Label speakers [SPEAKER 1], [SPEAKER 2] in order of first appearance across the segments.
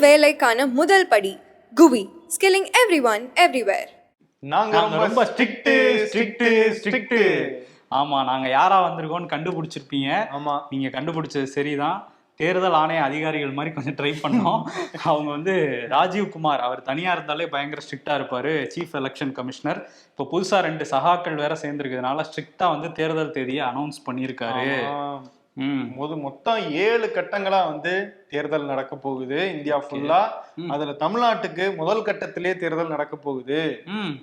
[SPEAKER 1] வேலைக்கான முதல் படி குவி ஸ்கில்லிங் எவ்ரி ஒன் எவ்ரிவேர்
[SPEAKER 2] நாங்க
[SPEAKER 3] நாங்க ரொம்ப ஸ்ட்ரிக்ட் ஸ்ட்ரிக்ட் ஸ்ட்ரிக்ட் ஆமா நாங்க யாரா வந்திருக்கோம்னு கண்டுபிடிச்சிருப்பீங்க.
[SPEAKER 2] ஆமா.
[SPEAKER 3] நீங்க கண்டுபிடிச்சது சரிதான். தேர்தல் ஆணைய அதிகாரிகள் மாதிரி கொஞ்சம் ட்ரை பண்ணோம். அவங்க வந்து ராஜீவ் குமார் அவர் தனியா இருந்தாலே பயங்கர ஸ்ட்ரிக்டா இருப்பாரு சீஃப் எலெக்ஷன் கமிஷனர் இப்போ புதுசா ரெண்டு சகாக்கள் வேற சேர்ந்துருக்கிறதுனால ஸ்ட்ரிக்டா வந்து தேர்தல் தேதியை அனௌன்ஸ் பண்ணியிருக்காரு.
[SPEAKER 2] மொத மொத்தம் ஏழு கட்டங்களா வந்து தேர்தல் நடக்க போகுது. இந்தியா ஃபுல்லா. அதுல தமிழ்நாட்டுக்கு முதல் கட்டத்திலே தேர்தல் நடக்க போகுது.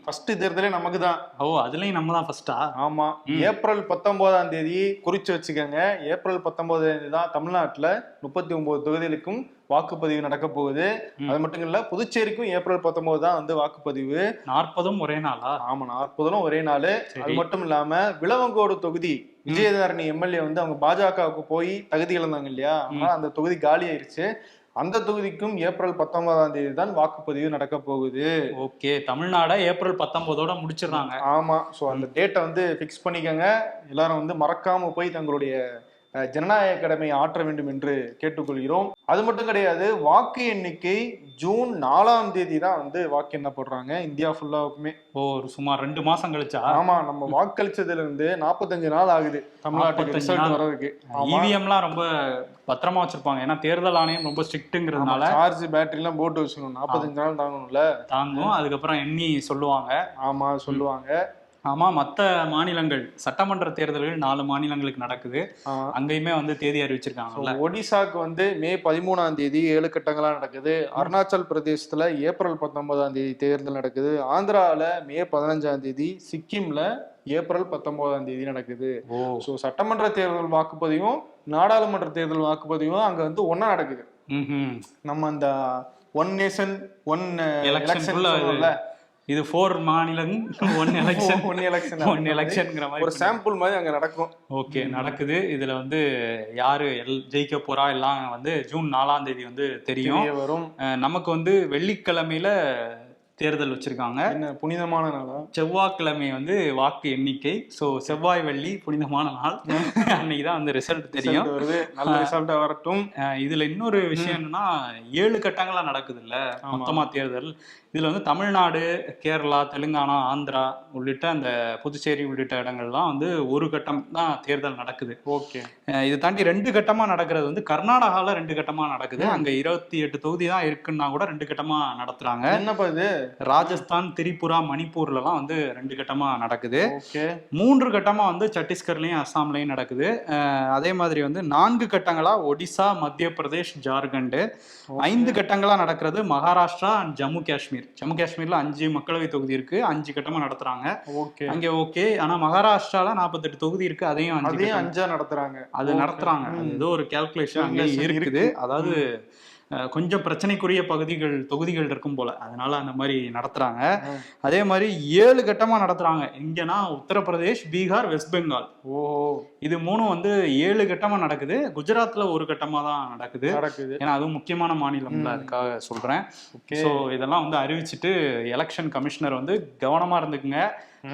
[SPEAKER 2] ஃபர்ஸ்ட் தேர்தலே நமக்கு தான்
[SPEAKER 3] ஓ அதுலயும் நம்ம தான் ஃபர்ஸ்டா
[SPEAKER 2] ஆமா. ஏப்ரல் பத்தொன்பதாம் தேதி குறிச்சு வச்சுக்கோங்க. ஏப்ரல் பத்தொன்பதாம் தேதி தான் தமிழ்நாட்டுல முப்பத்தி ஒன்பது தொகுதிகளுக்கும் வாக்குப்பதிவு நடக்க போகுது. அது மட்டும் இல்ல புதுச்சேரிக்கும் ஏப்ரல் பத்தொன்பது தான் வந்து வாக்குப்பதிவு.
[SPEAKER 3] நாற்பதும் ஒரே நாளா?
[SPEAKER 2] ஆமா நாற்பதும் ஒரே நாள். அது மட்டும் இல்லாம விளவங்கோடு தொகுதி விஜயதாரணி எம்எல்ஏ வந்து அவங்க பாஜகவுக்கு போய் தகுதி இழந்தாங்க இல்லையா? ஆனா அந்த தொகுதி காலி ஆயிருச்சு. அந்த தொகுதிக்கும் ஏப்ரல் பத்தொன்பதாம் தேதி தான் வாக்குப்பதிவு நடக்க போகுது.
[SPEAKER 3] ஓகே. தமிழ்நாட ஏப்ரல் பத்தொன்பதோட முடிச்சிடுறாங்க.
[SPEAKER 2] ஆமா. சோ அந்த டேட்டை வந்து ஃபிக்ஸ் பண்ணிக்கோங்க. எல்லாரும் வந்து மறக்காம போய் தங்களுடைய ஜனநாயக கடமையை ஆற்ற வேண்டும் என்று கேட்டுக்கொள்கிறோம். அது மட்டும் கிடையாது வாக்கு எண்ணிக்கை ஜூன் நாலாம் தேதி தான் வந்து வாக்கு எண்ண போடுறாங்க. இந்தியா ஃபுல்லாவுக்குமே.
[SPEAKER 3] ஓ ஒரு சுமார் ரெண்டு மாசம் கழிச்சா?
[SPEAKER 2] ஆமா நம்ம வாக்களிச்சதுல இருந்து நாற்பத்தஞ்சு நாள் ஆகுது. தமிழ்நாட்டுக்கு
[SPEAKER 3] 45
[SPEAKER 2] ரிசல்ட்
[SPEAKER 3] நாள்.
[SPEAKER 2] வர்றதுக்கு.
[SPEAKER 3] இவிஎம்லாம் ரொம்ப பத்திரமா வச்சிருப்பாங்க. ஏன்னா தேர்தல் ஆணையம் ரொம்ப ஸ்ட்ரிக்ட்டுங்கிறதுனால.
[SPEAKER 2] சார்ஜ் பேட்டரி எல்லாம் போட்டு வச்சுக்கணும் நாற்பத்தஞ்சு நாள் தாங்கணும்ல.
[SPEAKER 3] தாங்கும். அதுக்கப்புறம் எண்ணி சொல்லுவாங்க.
[SPEAKER 2] ஆமா சொல்லுவாங்க.
[SPEAKER 3] ஆமா மத்த மாநிலங்கள் சட்டமன்ற தேர்தல்கள் நாலு மாநிலங்களுக்கு நடக்குது. அங்கேயுமே வந்து தேதி
[SPEAKER 2] So,
[SPEAKER 3] அறிவிச்சிருக்காங்கல்ல
[SPEAKER 2] ஒடிசாக்கு வந்து மே பதிமூணாம் தேதி ஏழு கட்டங்களா நடக்குது. அருணாச்சல் பிரதேசத்துல ஏப்ரல் பத்தொன்பதாம் தேதி தேர்தல் நடக்குது. ஆந்திரால மே பதினஞ்சாம் தேதி சிக்கிம்ல ஏப்ரல் பத்தொன்பதாம் தேதி நடக்குது. ஸோ சட்டமன்ற தேர்தல் வாக்குப்பதிவும் நாடாளுமன்ற தேர்தல் வாக்குப்பதிவும் அங்க வந்து ஒண்ணா நடக்குது. நம்ம அந்த ஒன் நேஷன் ஒன் எலெக்ஷன்
[SPEAKER 3] இது ஃபோர் மாநிலம் one election
[SPEAKER 2] one election
[SPEAKER 3] one எலெக்ஷன்ங்கிற
[SPEAKER 2] ஒரு
[SPEAKER 3] மாதிரி
[SPEAKER 2] சாம்பிள் மாதிரி அங்க நடக்கும்.
[SPEAKER 3] ஓகே நடக்குது. இதுல வந்து யாரு எல்- ஜெயிக்க போறா எல்லாம் வந்து ஜூன் நாலாம் தேதி வந்து தெரியும்.
[SPEAKER 2] தெரிய வரும்.
[SPEAKER 3] நமக்கு வந்து வெள்ளிக்கிழமையில தேர்தல் வச்சிருக்காங்க.
[SPEAKER 2] என்ன புனிதமான நாளா?
[SPEAKER 3] செவ்வாய்க்கிழமை வந்து வாக்கு எண்ணிக்கை. ஸோ செவ்வாய் வெள்ளி புனிதமான நாள். அன்னைக்கு தான் வந்து ரிசல்ட் தெரியும்.
[SPEAKER 2] நல்ல ரிசல்ட்டா வரட்டும்.
[SPEAKER 3] இதுல இன்னொரு விஷயம் என்னன்னா ஏழு கட்டங்களா நடக்குது இல்ல. மொத்தமா தேர்தல். இதுல வந்து தமிழ்நாடு கேரளா தெலுங்கானா ஆந்திரா உள்ளிட்ட அந்த புதுச்சேரி உள்ளிட்ட இடங்கள்லாம் வந்து ஒரு கட்டம் தான் தேர்தல் நடக்குது.
[SPEAKER 2] ஓகே.
[SPEAKER 3] இதை தாண்டி ரெண்டு கட்டமா நடக்கிறது வந்து கர்நாடகால ரெண்டு கட்டமா நடக்குது. அங்க இருபத்தி எட்டு தொகுதி தான் இருக்குன்னா கூட ரெண்டு கட்டமா நடத்துறாங்க.
[SPEAKER 2] என்னப்பா இது?
[SPEAKER 3] ராஜஸ்தான் திரிபுரா மணிப்பூர்லலாம் வந்து ரெண்டு கட்டமா நடக்குது. மூன்று கட்டமா வந்து சத்தீஸ்கர்லயும் அஸ்ஸாம்லயும் நடக்குது. அதே மாதிரி வந்து நான்கு கட்டங்களா ஒடிசா மத்திய பிரதேஷ் ஜார்க்கண்ட் ஐந்து கட்டங்களா நடக்கிறது மகாராஷ்டிரா அண்ட் ஜம்மு காஷ்மீர். ஜம்மு காஷ்மீர்ல அஞ்சு மக்களவை தொகுதி இருக்கு அஞ்சு கட்டமா நடத்துறாங்க.
[SPEAKER 2] ஓகே.
[SPEAKER 3] அங்க ஓகே. ஆனா மகாராஷ்டிரால நாற்பத்தெட்டு தொகுதி இருக்கு அதையும் அஞ்சு
[SPEAKER 2] அதையும். அஞ்சா நடத்துறாங்க.
[SPEAKER 3] அது
[SPEAKER 2] ம்.
[SPEAKER 3] ஏதோ ஒரு கேல்குலேஷன் அங்கே இருக்குது.
[SPEAKER 2] இருக்கு.
[SPEAKER 3] அதாவது கொஞ்சம் பிரச்சனைக்குரிய பகுதிகள் தொகுதிகள் இருக்கும் போல. அதனால அந்த மாதிரி நடத்துறாங்க. அதே மாதிரி ஏழு கட்டமா நடத்துறாங்க. இங்கன்னா உத்தரப்பிரதேஷ் பீகார் வெஸ்ட் பெங்கால்.
[SPEAKER 2] ஓ.
[SPEAKER 3] இது மூணும் வந்து ஏழு கட்டமா நடக்குது. குஜராத்ல ஒரு கட்டமா தான் நடக்குது.
[SPEAKER 2] நடக்குது.
[SPEAKER 3] ஏன்னா அதுவும் முக்கியமான மாநிலம்ல
[SPEAKER 2] ம்.
[SPEAKER 3] அதுக்காக சொல்றேன். ஸோ இதெல்லாம் வந்து அறிவிச்சிட்டு எலெக்ஷன் கமிஷனர் வந்து கவனமா இருந்துக்குங்க.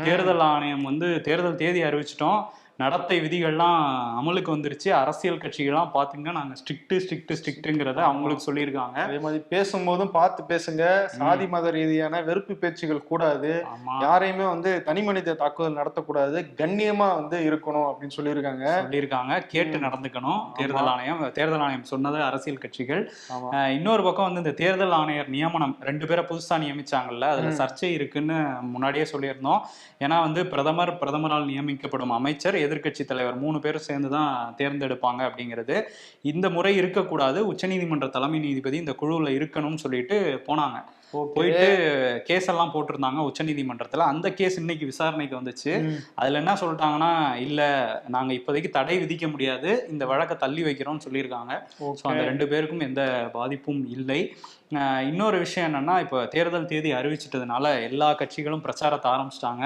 [SPEAKER 3] தேர்தல் ஆணையம் வந்து தேர்தல் தேதி அறிவிச்சிட்டோம். நடத்தை விதிகள்லாம் அமலுக்கு வந்துருச்சு. அரசியல் கட்சிகள்லாம் பாத்தீங்கன்னா நாங்க ஸ்ட்ரிக்ட் ஸ்ட்ரிக்ட் ஸ்ட்ரிக்ட்டுங்கிறத அவங்களுக்கு சொல்லியிருக்காங்க.
[SPEAKER 2] அதே மாதிரி பேசும்போதும் பார்த்து பேசுங்க. சாதி மத ரீதியான வெறுப்பு பேச்சுகள் கூடாது. யாரையுமே வந்து தனி மனித தாக்குதல் நடத்தக்கூடாது. கண்ணியமா வந்து இருக்கணும் அப்படின்னு சொல்லியிருக்காங்க.
[SPEAKER 3] சொல்லியிருக்காங்க. கேட்டு. நடந்துக்கணும். தேர்தல் ஆணையம் தேர்தல் ஆணையம் சொன்னது அரசியல் கட்சிகள். இன்னொரு பக்கம் வந்து இந்த தேர்தல் ஆணையர் நியமனம் ரெண்டு பேரை புதுசா நியமிச்சாங்கல்ல அதுல. சர்ச்சை இருக்குன்னு முன்னாடியே சொல்லியிருந்தோம். ஏன்னா வந்து பிரதமர் பிரதமரால் நியமிக்கப்படும் அமைச்சர் எதிர்க்கட்சி தலைவர் மூணு பேரும் சேர்ந்து தான் தேர்ந்தெடுப்பாங்க அப்படிங்கிறது. இந்த முறை இருக்கக்கூடாது. உச்சநீதிமன்ற தலைமை நீதிபதி இந்த குழுவில் இருக்கணும்னு சொல்லிட்டு போனாங்க. போயிட்டு கேஸ் எல்லாம் போட்டிருந்தாங்க உச்சநீதிமன்றத்துல. அந்த கேஸ் இன்னைக்கு விசாரணைக்கு வந்துச்சு. அதுல என்ன சொல்லிட்டாங்கன்னா இல்ல நாங்க இப்போதைக்கு தடை விதிக்க முடியாது. இந்த வழக்கை தள்ளி வைக்கிறோம்னு சொல்லியிருக்காங்க. ஸோ அந்த ரெண்டு பேருக்கும் எந்த பாதிப்பும் இல்லை. இன்னொரு விஷயம் என்னன்னா இப்போ தேர்தல் தேதி அறிவிச்சிட்டதுனால எல்லா கட்சிகளும் பிரச்சாரத்தை ஆரம்பிச்சிட்டாங்க.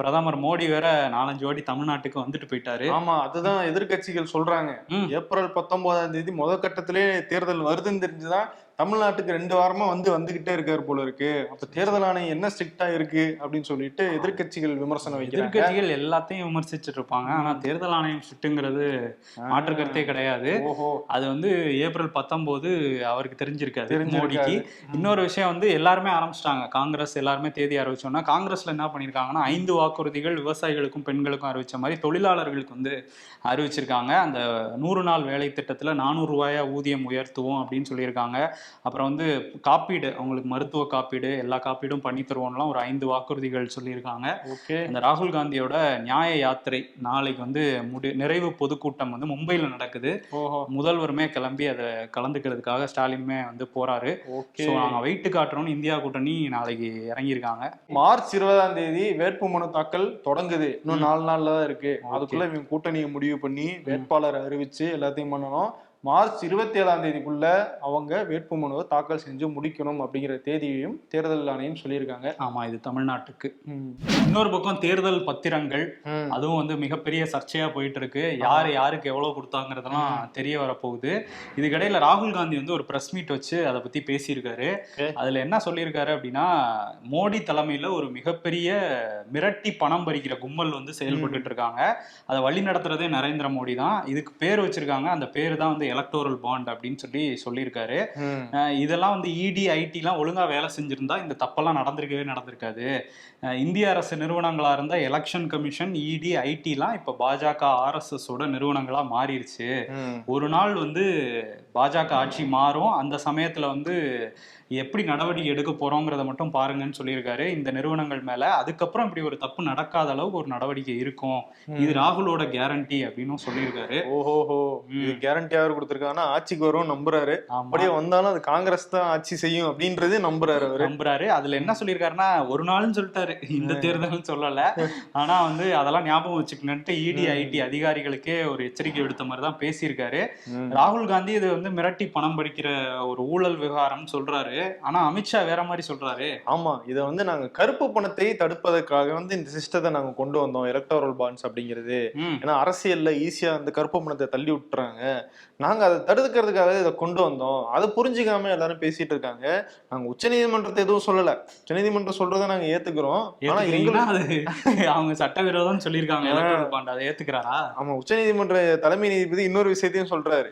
[SPEAKER 3] பிரதமர் மோடி வேற நாலஞ்சு வாட்டி தமிழ்நாட்டுக்கு வந்துட்டு போயிட்டாரு.
[SPEAKER 2] ஆமா அதுதான் எதிர்க்கட்சிகள் சொல்றாங்க. ஏப்ரல் பத்தொன்பதாம் தேதி முதல் கட்டத்திலே தேர்தல் வருதுன்னு தெரிஞ்சுதான் தமிழ்நாட்டுக்கு ரெண்டு வாரமா வந்து வந்துகிட்டே இருக்காரு போல இருக்கு. அப்ப தேர்தல் ஆணையம் என்ன ஸ்ட்ரிக்டா இருக்கு அப்படின்னு சொல்லிட்டு எதிர்க்கட்சிகள் விமர்சனம் வைக்கிறாங்க.
[SPEAKER 3] எதிர்க்கட்சிகள் எல்லாத்தையும் விமர்சிச்சுட்டு இருப்பாங்க. ஆனா தேர்தல் ஆணையம் ஸ்ட்ரிக்ட்டுங்கிறது மாற்று கருத்தே கிடையாது. அது வந்து ஏப்ரல் பத்தொன்பது அவருக்கு தெரிஞ்சிருக்காது. மோடிக்கு. இன்னொரு விஷயம் வந்து எல்லாருமே ஆரம்பிச்சிட்டாங்க. காங்கிரஸ் எல்லாருமே தேதி அறிவிச்சோம்னா காங்கிரஸ்ல என்ன பண்ணிருக்காங்கன்னா ஐந்து வாக்குறுதிகள் விவசாயிகளுக்கும் பெண்களுக்கும் அறிவிச்ச மாதிரி தொழிலாளர்களுக்கு வந்து அறிவிச்சிருக்காங்க. அந்த நூறு நாள் வேலை திட்டத்துல நானூறு ரூபாயா ஊதியம் உயர்த்துவோம் அப்படின்னு சொல்லியிருக்காங்க. அப்புறம் வந்து காப்பீடு அவங்களுக்கு மருத்துவ காப்பீடு எல்லா காப்பீடும் பண்ணி தருவோம்லாம் ஒரு ஐந்து வாக்குறுதிகள் சொல்லியிருக்காங்க.
[SPEAKER 2] ஓகே.
[SPEAKER 3] இந்த ராகுல் காந்தியோட நியாய யாத்திரை நாளைக்கு வந்து முடி நிறைவு பொதுக்கூட்டம் வந்து மும்பையில் நடக்குது.
[SPEAKER 2] ஓஹோ.
[SPEAKER 3] முதல்வருமே கிளம்பி அதை கலந்துக்கிறதுக்காக ஸ்டாலினுமே வந்து போறாரு.
[SPEAKER 2] ஓகே.
[SPEAKER 3] ஸோ நாங்கள் வெயிட்டு காட்டுறோம்னு இந்தியா கூட்டணி நாளைக்கு இறங்கியிருக்காங்க.
[SPEAKER 2] மார்ச் இருபதாம் தேதி வேட்புமனு தாக்கல் தொடங்குது. இன்னும் நாலு நாள்ல தான் இருக்கு. அதுக்குள்ள இவங்க கூட்டணியை முடிவு பண்ணி வேட்பாளர் அறிவிச்சு எல்லாத்தையும் பண்ணணும். மார்ச் இருபத்தி ஏழாம் தேதிக்குள்ள அவங்க வேட்புமனுவை தாக்கல் செஞ்சு முடிக்கணும் அப்படிங்கிற தேதியையும் தேர்தல் ஆணையம் சொல்லியிருக்காங்க.
[SPEAKER 3] ஆமா இது தமிழ்நாட்டுக்கு. இன்னொரு பக்கம் தேர்தல் பத்திரங்கள். அதுவும் வந்து மிகப்பெரிய சர்ச்சையா போயிட்டு இருக்கு யார் யாருக்கு எவ்வளவு கொடுத்தாங்கிறதெல்லாம் தெரிய வரப்போகுது. இதுக்கிடையில ராகுல் காந்தி வந்து ஒரு பிரஸ் மீட் வச்சு அதை பத்தி பேசியிருக்காரு. அதுல என்ன சொல்லியிருக்காரு அப்படின்னா மோடி தலைமையில ஒரு மிகப்பெரிய மிரட்டி பணம் பறிக்கிற கும்பல் வந்து செயல்பட்டுட்டு இருக்காங்க. அதை வழி நடத்துறதே நரேந்திர மோடி தான். இதுக்கு பேர் வச்சிருக்காங்க. அந்த பேர் தான் வந்து எலக்டோரல் பாண்ட் அப்படின்னு சொல்லி சொல்லியிருக்காரு. இதெல்லாம் வந்து E இடி ஐடிலாம் ஒழுங்கா வேலை செஞ்சிருந்தா இந்த தப்பெல்லாம் நடந்திருக்கவே நடந்திருக்காது. இந்திய அரசு நிறுவனங்களா இருந்த எலெக்ஷன் கமிஷன் E இடி ஐடிலாம் இப்ப பாஜக ஆர்எஸ்எஸ் ஓட நிறுவனங்களா மாறிடுச்சு. ஒரு நாள் வந்து பாஜக ஆட்சி மாறும். அந்த சமயத்துல வந்து எப்படி நடவடிக்கை எடுக்க போறோங்கிறத மட்டும் பாருங்கன்னு சொல்லியிருக்காரு. இந்த நிறுவனங்கள் மேல அதுக்கப்புறம் இப்படி ஒரு தப்பு நடக்காத அளவுக்கு ஒரு நடவடிக்கை இருக்கும். இது ராகுலோட கேரண்டி அப்படின்னும் சொல்லியிருக்காரு.
[SPEAKER 2] ஓஹோஹோ. இது கேரண்டி யார் கொடுத்திருக்காங்கன்னா ஆட்சிக்கு வரும் நம்புறாரு. அப்படியே வந்தாலும் அது காங்கிரஸ் தான் ஆட்சி செய்யும் அப்படின்றது நம்புறாரு அவரு.
[SPEAKER 3] நம்புறாரு. அதுல என்ன சொல்லியிருக்காருன்னா ஒரு நாள்னு சொல்லிட்டாரு. இந்த தேர்தல்னு சொல்லல. ஆனா வந்து அதெல்லாம் ஞாபகம் வச்சுக்கணுன்ட்டு இடி ஐடி அதிகாரிகளுக்கே ஒரு எச்சரிக்கை விடுத்த மாதிரி தான் பேசியிருக்காரு. ராகுல் காந்தி இது வந்து மிரட்டி பணம் பறிக்கிற ஒரு ஊழல் விவகாரம்னு சொல்றாரு. ஆனா அமித்ஷா வேற மாதிரி சொல்றாரு.
[SPEAKER 2] ஆமா இதை வந்து நாங்க கருப்பு பணத்தை தடுப்பதற்காக வந்து இந்த சிஸ்டத்தை நாங்க கொண்டு வந்தோம். எலக்டோரல் பாண்ட்ஸ் அப்படிங்கிறது. ஏன்னா அரசியல்ல ஈஸியா அந்த கருப்பு பணத்தை தள்ளி விட்டுறாங்க. நாங்க அதை தடுக்கிறதுக்காக இதை கொண்டு வந்தோம். அதை புரிஞ்சுக்காம எல்லாரும் பேசிட்டு இருக்காங்க. நாங்க உச்சநீதிமன்றத்தை எதுவும் சொல்லல. உச்சநீதிமன்றம் சொல்றதை நாங்க ஏத்துக்கிறோம். ஆனா எங்களுக்கு
[SPEAKER 3] அது அவங்க சட்டவிரோதம்னு சொல்லியிருக்காங்க. எலக்ட்ரல் பாண்ட் அதை ஏத்துக்கிறாரா?
[SPEAKER 2] ஆமா உச்சநீதிமன்ற தலைமை நீதிபதி இன்னொரு விஷயத்தையும் சொல்றாரு.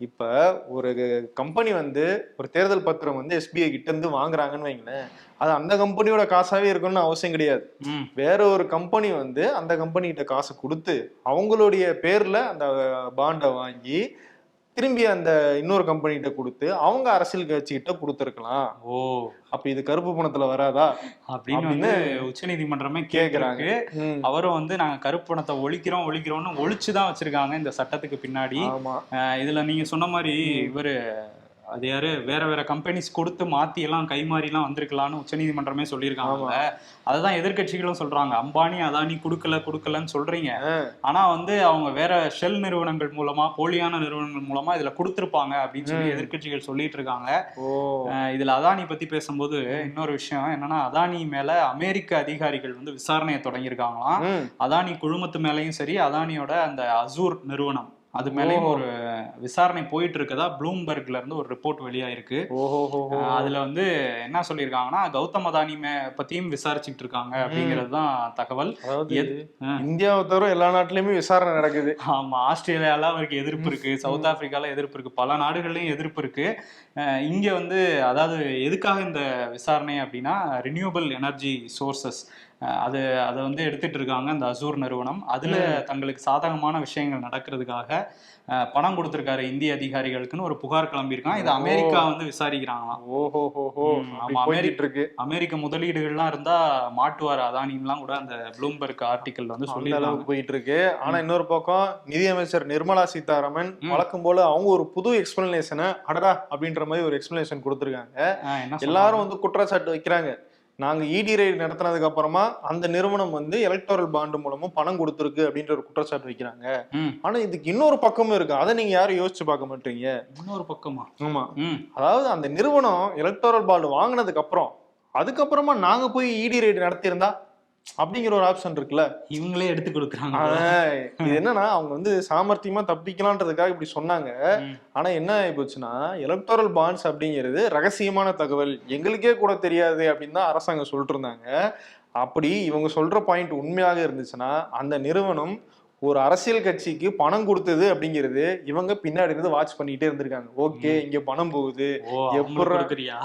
[SPEAKER 2] இப்ப ஒரு கம்பெனி வந்து ஒரு தேர்தல் பத்திரம் வந்து எஸ்பிஐ கிட்ட இருந்து வாங்குறாங்கன்னு வைங்களேன் அது அந்த கம்பெனியோட காசாவே இருக்கணும்னு அவசியம் கிடையாது. வேற ஒரு கம்பெனி வந்து அந்த கம்பெனி கிட்ட காசு கொடுத்து அவங்களுடைய பேர்ல அந்த பாண்டை வாங்கி திரும்பி அந்த இன்னொரு கம்பெனி கிட்ட கொடுத்து அவங்க அரசியல் கட்சி கிட்ட கொடுத்துருக்கலாம்.
[SPEAKER 3] ஓ.
[SPEAKER 2] அப்ப இது கருப்பு பணத்துல வராதா?
[SPEAKER 3] அப்படின்னு வந்து உச்சநீதிமன்றமே
[SPEAKER 2] கேக்குறாங்க.
[SPEAKER 3] கேக்குறாங்க.
[SPEAKER 2] ம்.
[SPEAKER 3] அவரும் வந்து நாங்க கருப்பு பணத்தை ஒழிக்கிறோம் ஒழிக்கிறோம்னு ஒழிச்சுதான் வச்சிருக்காங்க இந்த சட்டத்துக்கு பின்னாடி. இதுல நீங்க சொன்ன மாதிரி இவரு அது யாரு? வேற வேற கம்பெனிஸ் கொடுத்து மாத்தி எல்லாம் கைமாறி எல்லாம் வந்திருக்கலாம்னு உச்சநீதிமன்றமே சொல்லியிருக்காங்க அதுதான் எதிர்க்கட்சிகளும் சொல்றாங்க. அம்பானி அதானி கொடுக்கல கொடுக்கலன்னு சொல்றீங்க. ஆனா வந்து அவங்க வேற ஷெல் நிறுவனங்கள் மூலமா போலியான நிறுவனங்கள் மூலமா இதுல கொடுத்திருப்பாங்க அப்படின்னு சொல்லி
[SPEAKER 2] ம்.
[SPEAKER 3] எதிர்க்கட்சிகள் சொல்லிட்டு இருக்காங்க. இதுல அதானி பத்தி பேசும்போது இன்னொரு விஷயம் என்னன்னா அதானி மேல அமெரிக்க அதிகாரிகள் வந்து விசாரணையை தொடங்கியிருக்காங்களாம். அதானி குழுமத்து மேலயும் சரி அதானியோட அந்த அசூர் நிறுவனம். அது மேலயும். ஒரு விசாரணை போயிட்டு இருக்கதா ப்ளூம்பர்க்ல இருந்து ஒரு ரிப்போர்ட் வெளியாயிருக்கு. அதுல வந்து என்ன சொல்லியிருக்காங்கன்னா கௌதம் அதானி பத்தியும் விசாரிச்சுட்டு இருக்காங்க அப்படிங்கிறது தான் தகவல்.
[SPEAKER 2] இந்தியாவை தவிர எல்லா நாட்டிலயுமே விசாரணை நடக்குது.
[SPEAKER 3] ஆமா ஆஸ்திரேலியால அவருக்கு எதிர்ப்பு இருக்கு சவுத் ஆப்பிரிக்கால எதிர்ப்பு இருக்கு பல நாடுகள்லயும் எதிர்ப்பு இருக்கு. இங்க வந்து அதாவது எதுக்காக இந்த விசாரணை அப்படின்னா ரினியூவபிள் எனர்ஜி சோர்சஸ் அது அதை வந்து எடுத்துட்டு இருக்காங்க அந்த அசூர் நிறுவனம். அதுல தங்களுக்கு சாதகமான விஷயங்கள் நடக்கிறதுக்காக பணம் கொடுத்திருக்காரு இந்திய அதிகாரிகளுக்குன்னு ஒரு புகார் கிளம்பியிருக்கான். இது அமெரிக்கா வந்து விசாரிக்கிறாங்களாம்.
[SPEAKER 2] அப்படி
[SPEAKER 3] ஆமா,
[SPEAKER 2] போய்கிட்டு இருக்கு
[SPEAKER 3] அமெரிக்க முதலீடுகள்லாம் இருந்தா மாட்டுவார். அதானின்லாம் கூட அந்த ப்ளூம்பர்க் ஆர்டிக்கல் வந்து சொல்லியிருக்காங்க
[SPEAKER 2] அளவுக்கு போயிட்டு இருக்கு ஆனா இன்னொரு பக்கம் நிதியமைச்சர் நிர்மலா சீதாராமன். வழக்கம் போல அவங்க ஒரு புது எக்ஸ்பிளனேஷனை அடடா அப்படின்ற மாதிரி ஒரு எக்ஸ்பிளனேஷன் கொடுத்திருக்காங்க. எல்லாரும் வந்து குற்றச்சாட்டு வைக்கிறாங்க. நாங்க இடி ரைடு நடத்தினதுக்கு அப்புறமா அந்த நிறுவனம் வந்து எலக்டோரல் பாண்டு மூலமும் பணம் கொடுத்துருக்கு அப்படின்ற ஒரு குற்றச்சாட்டு வைக்கிறாங்க. ஆனா இதுக்கு இன்னொரு பக்கமும் இருக்கு. அதை நீங்க யாரும் யோசிச்சு பார்க்க மாட்டீங்க?
[SPEAKER 3] இன்னொரு பக்கமா?
[SPEAKER 2] ஆமா. அதாவது அந்த நிறுவனம் எலக்டோரல் பாண்டு வாங்கினதுக்கு அப்புறம் அதுக்கப்புறமா நாங்க போய் இடி ரைடு நடத்தியிருந்தா அப்படிங்கிற ஒரு ஆப்ஷன் இருக்குல்ல?
[SPEAKER 3] இவங்களே எடுத்து கொடுக்குறாங்க.
[SPEAKER 2] இது என்னன்னா அவங்க வந்து சாமர்த்தியமா தப்பிக்கலான்றதுக்காக இப்படி சொன்னாங்க. ஆனா என்ன ஆகி போச்சுன்னா எலக்டோரல் பாண்ட்ஸ் அப்படிங்கிறது ரகசியமான தகவல். எங்களுக்கே கூட தெரியாது அப்படின்னு தான் அரசாங்கம் சொல்லிட்டு இருந்தாங்க. அப்படி இவங்க சொல்ற பாயிண்ட் உண்மையாக இருந்துச்சுன்னா அந்த நிறுவனம் ஒரு அரசியல் கட்சிக்கு பணம் கொடுத்தது அப்படிங்கிறது இவங்க பின்னாடி இருந்து வாட்ச் பண்ணிட்டே இருந்திருக்காங்க. ஓகே இங்க பணம் போகுது?
[SPEAKER 3] கொடுக்குறியா?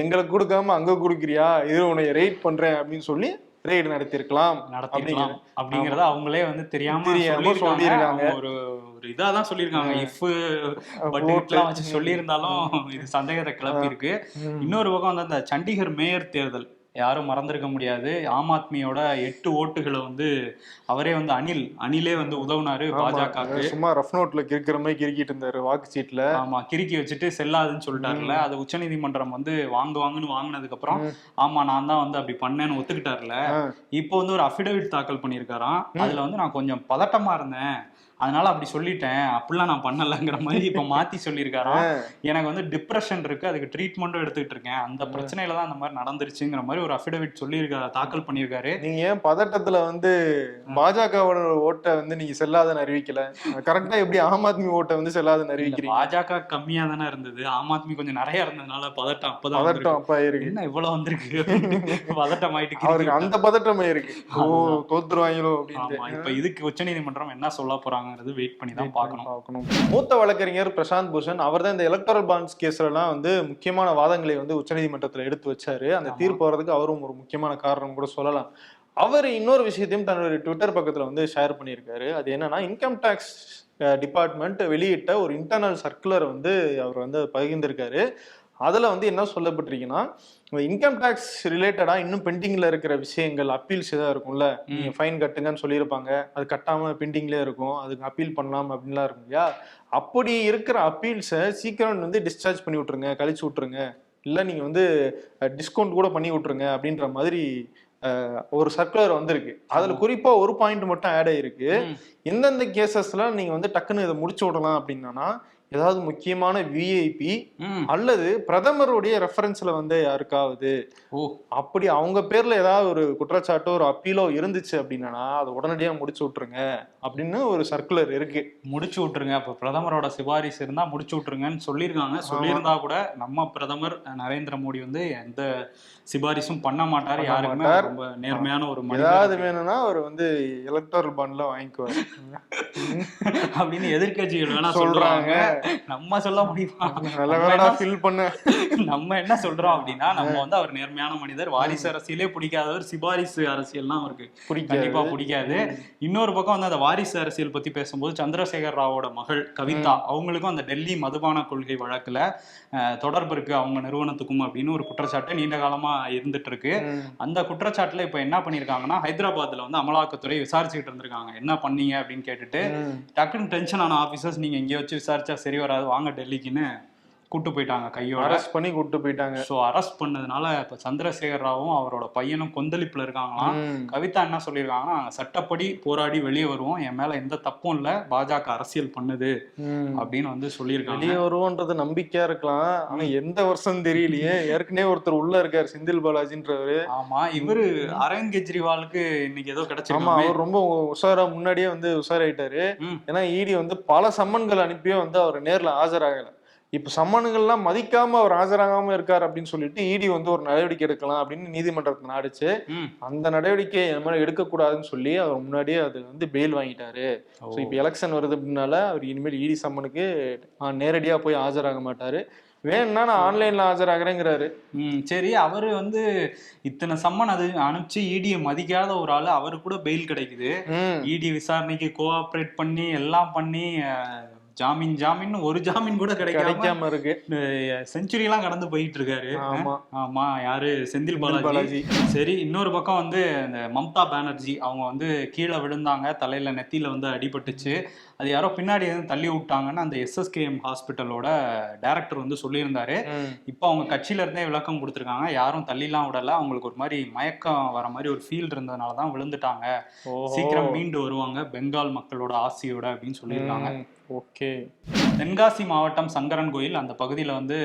[SPEAKER 2] எங்களுக்கு கொடுக்காம அங்க கொடுக்குறியா? இது உன்னை ரேட் பண்றேன் அப்படின்னு சொல்லி ரெய்டு நடத்திருக்கலாம்
[SPEAKER 3] நடத்திருக்கலாம் அப்படிங்கறத அவங்களே வந்து தெரியாம
[SPEAKER 2] தெரியாம
[SPEAKER 3] சொல்லியிருக்காங்க. ஒரு ஒரு இதாதான் சொல்லியிருக்காங்க. இஃப் பட் இப்பெல்லாம் வச்சு சொல்லியிருந்தாலும் இது சந்தேகத்தை கிளப்பி இருக்கு இன்னொரு பக்கம் வந்து அந்த சண்டிகர் மேயர் தேர்தல். யாரும் மறந்திருக்க முடியாது. ஆம் ஆத்மியோட எட்டு ஓட்டுகளை வந்து அவரே வந்து அனில் அனிலே வந்து உதவுனாரு பாஜகவுக்கு.
[SPEAKER 2] சும்மா ரஃப் நோட்ல கிறுக்கிற மாதிரி கிறுக்கிட்டு இருந்தாரு வாக்கு சீட்ல.
[SPEAKER 3] ஆமா கிறுக்கி வச்சுட்டு செல்லாதுன்னு சொல்லிட்டாருல அது உச்சநீதிமன்றம் வந்து வாங்குவாங்கன்னு வாங்கினதுக்கு அப்புறம் ஆமா நான் தான் வந்து அப்படி பண்ணேன்னு ஒத்துக்கிட்டாருல. இப்போ வந்து ஒரு அஃபிடவிட் தாக்கல் பண்ணியிருக்காராம். அதுல வந்து நான் கொஞ்சம் பதட்டமா இருந்தேன். அதனால அப்படி சொல்லிட்டேன். அப்படிலாம் நான் பண்ணலங்கிற மாதிரி இப்ப மாத்தி சொல்லியிருக்காராம் எனக்கு வந்து டிப்ரெஷன் இருக்கு. அதுக்கு ட்ரீட்மெண்ட்டும் எடுத்துக்கிட்டு இருக்கேன். அந்த பிரச்சனையில தான் அந்த மாதிரி நடந்துருச்சுங்கிற மாதிரி ஒரு அஃபிடவிட் சொல்லியிருக்காரு தாக்கல் பண்ணியிருக்காரு.
[SPEAKER 2] நீங்க ஏன் பதட்டத்துல வந்து பாஜகவோட ஓட்டை வந்து நீங்க செல்லாதன்னு அறிவிக்கல? கரெக்டா எப்படி ஆம் ஆத்மி ஓட்டை வந்து செல்லாதன்னு அறிவிக்கிறீங்க?
[SPEAKER 3] பாஜக கம்மியா தானே இருந்தது. ஆம் ஆத்மி கொஞ்சம் நிறைய இருந்ததுனால பதட்டம் அப்பதான்
[SPEAKER 2] பதட்டம். அப்பா இருக்கு
[SPEAKER 3] என்ன இவ்வளவு வந்திருக்கு? பதட்டம் ஆயிட்டு
[SPEAKER 2] அவருக்கு அந்த பதட்டமே இருக்கு. ஓ. தோத்துருவாங்களோ அப்படின்னு
[SPEAKER 3] இப்ப இதுக்கு உச்சநீதிமன்றம் என்ன சொல்ல போறாங்கிறது வெயிட் பண்ணி தான் பார்க்கணும்.
[SPEAKER 2] பார்க்கணும். மூத்த வழக்கறிஞர் பிரசாந்த் பூஷன் அவர் தான் இந்த எலக்டரல் பாண்ட்ஸ் கேஸ்ல எல்லாம் வந்து முக்கியமான வாதங்களை வந்து உச்சநீதிமன்றத்துல எடுத்து வச்சாரு. அந்த. தீர்ப்பு வர்றதுக்கு அவரும் ஒரு முக்கியமான காரணம் கூட சொல்லலாம். அவர் இன்னொரு விஷயத்தையும் தன்னுடைய ட்விட்டர் பக்கத்துல வந்து ஷேர் பண்ணியிருக்காரு. அது என்னன்னா இன்கம் டேக்ஸ் டிபார்ட்மெண்ட் வெளியிட்ட ஒரு இன்டர்னல் சர்க்குலர் வந்து அவர் வந்து பகிர்ந்திருக்காரு. அதுல வந்து என்ன சொல்லப்பட்டிருக்குன்னா இன்கம் டேக்ஸ் ரிலேட்டடா இன்னும் பெண்டிங்ல இருக்கிற விஷயங்கள் அப்பீல்ஸ் ஏதாவது இருக்கும்ல நீங்க ஃபைன் கட்டுங்கன்னு சொல்லியிருப்பாங்க. அது கட்டாம பெண்டிங்லேயே இருக்கும். அதுக்கு அப்பீல் பண்ணலாம் அப்படின்லாம் இருக்கும் இல்லையா? அப்படி இருக்கிற அப்பீல்ஸை சீக்கிரம் வந்து டிஸ்சார்ஜ் பண்ணி விட்டுருங்க கழிச்சு விட்டுருங்க. இல்லை நீங்கள் வந்து டிஸ்கவுண்ட் கூட பண்ணி விட்டுருங்க அப்படின்ற மாதிரி ஒரு சர்க்குலர் வந்திருக்கு. அதில் குறிப்பாக ஒரு பாயிண்ட் மட்டும் ஆட் ஆயிருக்கு. எந்தெந்த கேசஸ்லாம் நீங்கள் வந்து டக்குன்னு இதை முடிச்சு விடலாம் அப்படின்னா ஏதாவது முக்கியமான விஐபி. அல்லது பிரதமருடைய ரெஃபரன்ஸ்ல வந்து யாருக்காவது
[SPEAKER 3] ஓ.
[SPEAKER 2] அப்படி அவங்க பேர்ல ஏதாவது ஒரு குற்றச்சாட்டோ ஒரு அப்பீலோ இருந்துச்சு அப்படின்னா அதை உடனடியாக முடிச்சு விட்டுருங்க அப்படின்னு ஒரு சர்க்குலர் இருக்கு.
[SPEAKER 3] முடிச்சு விட்டுருங்க. அப்ப பிரதமரோட சிபாரிசு இருந்தா முடிச்சு விட்டுருங்கன்னு சொல்லியிருக்காங்க. சொல்லியிருந்தா கூட நம்ம பிரதமர் நரேந்திர மோடி வந்து எந்த சிபாரிசும் பண்ண மாட்டாரு யாருக்குமே. ரொம்ப நேர்மையான ஒரு
[SPEAKER 2] ஏதாவது வேணும்னா அவர் வந்து எலக்டோரல் பாண்ட்ல வாங்கிக்குவார்.
[SPEAKER 3] அப்படின்னு எதிர்க்கட்சிகள் வேணா
[SPEAKER 2] சொல்றாங்க.
[SPEAKER 3] நம்ம சொல்ல முடியுமா?
[SPEAKER 2] நல்ல ஃபில் பண்ண.
[SPEAKER 3] நம்ம என்ன சொல்றோம் அப்படின்னா நம்ம வந்து அவர் நேர்மையான மனிதர். வாரிசு அரசியலே பிடிக்காதவர் சிபாரிசு அரசியல்லாம் அவருக்கு. கண்டிப்பா பிடிக்காது. இன்னொரு பக்கம் வந்து அந்த வாரிசு அரசியல் பத்தி பேசும்போது சந்திரசேகர் ராவோட மகள் கவிதா அவங்களுக்கும் அந்த டெல்லி மதுபான கொள்கை வழக்குல தொடர்பு இருக்கு. அவங்க நிறுவனத்துக்கும் அப்படின்னு ஒரு குற்றச்சாட்டு நீண்ட காலமா இருந்துட்டு இருக்கு. அந்த குற்றச்சாட்டுல இப்ப என்ன பண்ணிருக்காங்கன்னா ஹைதராபாத்ல வந்து அமலாக்கத்துறை விசாரிச்சுக்கிட்டு இருந்திருக்காங்க என்ன பண்ணீங்க அப்படின்னு கேட்டுட்டு. டக்குன்னு டென்ஷன் ஆன ஆபீசர்ஸ் நீங்க எங்கேயோ வச்சு விசாரிச்சா சரி வராது வாங்க டெல்லிக்குன்னு கூட்டு போயிட்டாங்க கையோட.
[SPEAKER 2] அரெஸ்ட் பண்ணி கூட்டு போயிட்டாங்க.
[SPEAKER 3] ஸோ அரெஸ்ட் பண்ணதுனால இப்ப சந்திரசேகர் ராவும் அவரோட பையனும் கொந்தளிப்புல இருக்காங்களாம். கவிதா என்ன சொல்லியிருக்காங்கன்னா சட்டப்படி போராடி வெளியே வருவோம். என் மேல எந்த தப்பும் இல்ல. பாஜக அரசியல் பண்ணுது. அப்படின்னு வந்து சொல்லியிருக்காங்க.
[SPEAKER 2] வெளியே வருவோன்றது நம்பிக்கையா இருக்கலாம். ஆனா எந்த வருஷம் தெரியலையே. ஏற்கனவே ஒருத்தர் உள்ள இருக்காரு செந்தில் பாலாஜின்றவரு.
[SPEAKER 3] ஆமா இவரு அரவிந்த் கெஜ்ரிவாலுக்கு இன்னைக்கு ஏதோ கிடைச்சிருக்காங்க
[SPEAKER 2] அவர் ரொம்ப உஷாரா முன்னாடியே வந்து உஷாராயிட்டாரு. ஏன்னா இடி வந்து பல சம்மன்கள் அனுப்பியும் வந்து அவர் நேர்ல ஆஜராகல. இப்ப சம்மன்கள்லாம் மதிக்காம அவர் ஆஜராகாம இருக்காரு அப்படின்னு சொல்லிட்டு இடி வந்து ஒரு நடவடிக்கை எடுக்கலாம் அப்படின்னு நீதிமன்றத்தை நாடுச்சு. அந்த நடவடிக்கையை என் மேல எடுக்கக்கூடாதுன்னு சொல்லி அவர் முன்னாடியே அது வந்து பெயில் வாங்கிட்டாரு. ஸோ இப்போ எலெக்ஷன் வருது அப்படின்னால அவர் இனிமேல் இடி சம்மனுக்கு ஆஹ், நேரடியா போய் ஆஜராக மாட்டாரு. வேணும்னா நான் ஆன்லைன்ல ஆஜராகிறேங்கிறாரு.
[SPEAKER 3] ம் சரி அவரு வந்து இத்தனை சம்மன் அது அனுப்பிச்சு இடியை மதிக்காத ஒரு ஆளு அவரு கூட பெயில் கிடைக்குது. இடி விசாரணைக்கு கோஆப்ரேட் பண்ணி எல்லாம் பண்ணி ஜாமீன் ஜாமீன் ஒரு ஜாமீன் கூட கிடைக்காம
[SPEAKER 2] இருக்கு.
[SPEAKER 3] செஞ்சுரி எல்லாம் கடந்து போயிட்டு இருக்காரு
[SPEAKER 2] ஆமா.
[SPEAKER 3] யாரு? செந்தில் பாலாஜி.
[SPEAKER 2] பாலாஜி.
[SPEAKER 3] சரி இன்னொரு பக்கம் வந்து இந்த மம்தா பானர்ஜி அவங்க வந்து கீழே விழுந்தாங்க தலையில நெத்தியில வந்து அடிபட்டுச்சு. அது யாரோ பின்னாடி எதுவும் தள்ளி விட்டாங்கன்னு அந்த எஸ்எஸ்கேஎம் ஹாஸ்பிட்டலோட டைரக்டர் வந்து சொல்லியிருந்தாரு. இப்போ அவங்க கட்சியில இருந்தே விளக்கம் கொடுத்துருக்காங்க. யாரும் தள்ளிலாம் விடல. அவங்களுக்கு ஒரு மாதிரி மயக்கம் வர மாதிரி ஒரு ஃபீல் இருந்ததுனால தான் விழுந்துட்டாங்க. சீக்கிரம் மீண்டு வருவாங்க. பெங்கால் மக்களோட ஆசையோட அப்படின்னு சொல்லியிருக்காங்க.
[SPEAKER 2] ஓகே.
[SPEAKER 3] தென்காசி மாவட்டம் சங்கரன் கோயில் அந்த பகுதியில் வந்து